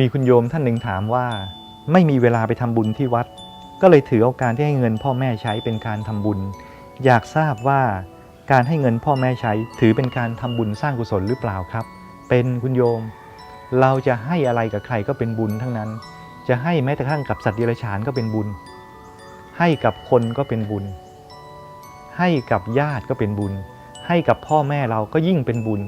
มีคุณโยมท่านหนึ่งถามว่า ไม่มีเวลาไปทำบุญที่วัด ก็เลยถือโอกาสที่ให้เงินพ่อแม่ใช้เป็นการทำบุญ อยากทราบว่าการให้เงินพ่อแม่ใช้ถือเป็นการทำบุญสร้างกุศลหรือเปล่าครับ เป็นคุณโยม เราจะให้อะไรกับใครก็เป็นบุญทั้งนั้น จะให้แม้แต่กระทั่งกับสัตว์เดรัจฉานก็เป็นบุญ ให้กับคนก็เป็นบุญ ให้กับญาติก็เป็นบุญ ให้กับพ่อแม่เราก็ยิ่งเป็นบุญ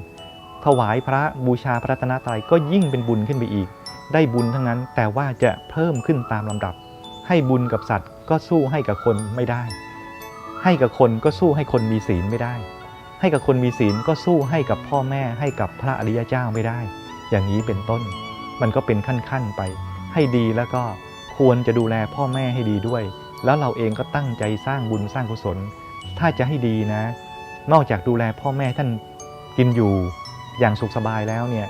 ถวายพระบูชาพระตนตรัยก็ยิ่งเป็นบุญขึ้นไปอีก ได้บุญทั้งนั้น แต่ว่าจะเพิ่มขึ้นตามลำดับ ให้บุญกับสัตว์ก็สู้ให้กับคนไม่ได้ ให้กับคนก็สู้ให้คนมีศีลไม่ได้ ให้กับคนมีศีลก็สู้ให้กับพ่อแม่ให้กับพระอริยเจ้าไม่ได้ อย่างนี้เป็นต้น มันก็เป็นขั้นๆไป ให้ดีแล้วก็ควรจะดูแลพ่อแม่ให้ดีด้วย แล้วเราเองก็ตั้งใจสร้างบุญสร้างกุศล ถ้าจะให้ดีนะ นอกจากดูแลพ่อแม่ท่านกินอยู่อย่างสุขสบายแล้วเนี่ย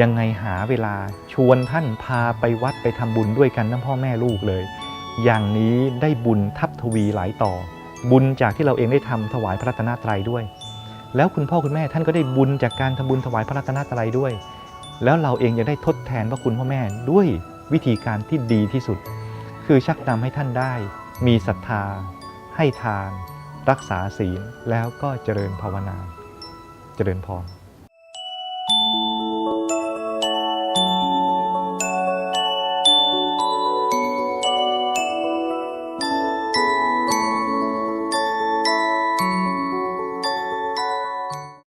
ยังไงหาเวลาชวนท่านพาไปวัดไปทำบุญด้วยกันทั้งพ่อแม่ลูกเลย อย่างนี้ได้บุญทับทวีหลายต่อ บุญจากที่เราเองได้ทำถวายพระรัตนตรัยด้วย แล้วคุณพ่อคุณแม่ท่านก็ได้บุญจากการทำบุญถวายพระรัตนตรัยด้วย แล้วเราเองยังได้ทดแทนพระคุณพ่อแม่ด้วยวิธีการที่ดีที่สุด คือชักนำให้ท่านได้ มีศรัทธา ให้ทาน รักษาศีลแล้วก็เจริญภาวนา เจริญพร